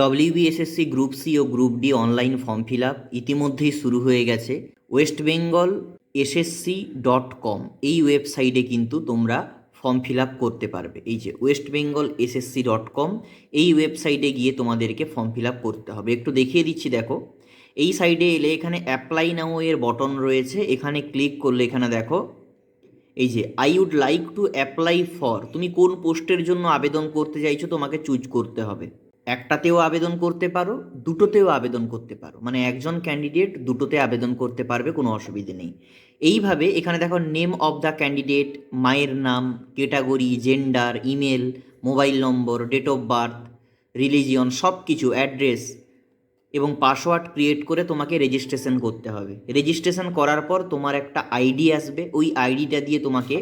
WBSSC group C ও group D online form fill up ইতিমধ্যেই শুরু হয়ে গেছে। West Bengal SSC dot com এই ওয়েবসাইটে কিন্তু তোমরা ফর্ম ফিল আপ করতে পারবে। এই যে West Bengal SSC dot com এই ওয়েবসাইটে গিয়ে তোমাদেরকে ফর্ম ফিল আপ করতে হবে। একটু দেখিয়ে দিচ্ছি, দেখো। এই সাইডে এলে এখানে অ্যাপ্লাই নাও এর বটন রয়েছে। এখানে ক্লিক করলে এখানে দেখো, এই যে I would like to apply for তুমি কোন পোস্টের জন্য আবেদন করতে চাইছো তোমাকে চুজ করতে হবে। একটাতেও আবেদন করতে পারো, দুটোতেও আবেদন করতে পারো। মানে একজন ক্যান্ডিডেট দুটোতে আবেদন করতে পারবে, কোনো অসুবিধে নেই। এইভাবে এখানে দেখো নেম অফ দ্য ক্যান্ডিডেট মায়ের নাম category gender email mobile number date of birth religion সব কিছু অ্যাড্রেস এবং পাসওয়ার্ড ক্রিয়েট করে তোমাকে রেজিস্ট্রেশন করতে হবে। রেজিস্ট্রেশন করার পর তোমার একটা আইডি আসবে, ওই আইডিটা দিয়ে তোমাকে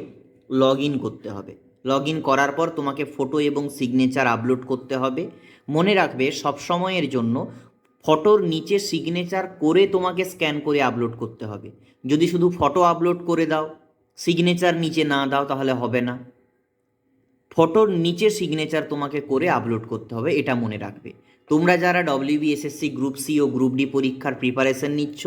লগ ইন করতে হবে। লগ ইন করার পর তোমাকে ফটো এবং সিগনেচার আপলোড করতে হবে। মনে রাখবে সব সময়ের জন্য ফটোর নিচে সিগনেচার করে তোমাকে স্ক্যান করে আপলোড করতে হবে। যদি শুধু ফটো আপলোড করে দাও সিগনেচার নিচে না দাও তাহলে হবে না। ফটোর নিচে সিগনেচার তোমাকে করে আপলোড করতে হবে, এটা মনে রাখবে। তোমরা যারা ডব্লিউবিএসএসসি গ্রুপ সি ও গ্রুপ ডি পরীক্ষার প্রিপারেশন নিচ্ছ,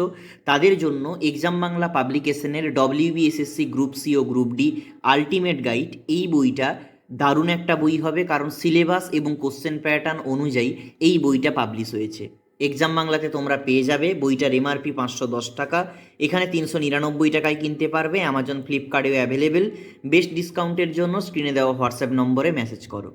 তাদের জন্য এক্সাম বাংলা পাবলিকেশনের ডব্লিউবিএসএসসি গ্রুপ সি ও গ্রুপ ডি আলটিমেট গাইড এই বইটা দারুণ একটা বই হবে কারণ সিলেবাস এবং কোশ্চেন প্যাটার্ন অনুযায়ী এই বইটা পাবলিশ হয়েছে। এক্সাম বাংলাতে তোমরা পেয়ে যাবে, বইটার এমআরপি পাঁচশো দশ টাকা। এখানে তিনশো নিরানব্বই টাকায় কিনতে পারবে অ্যামাজন ফ্লিপকার্টেও অ্যাভেলেবেল বেস্ট ডিসকাউন্টের জন্য স্ক্রিনে দেওয়া হোয়াটসঅ্যাপ নম্বরে মেসেজ করো।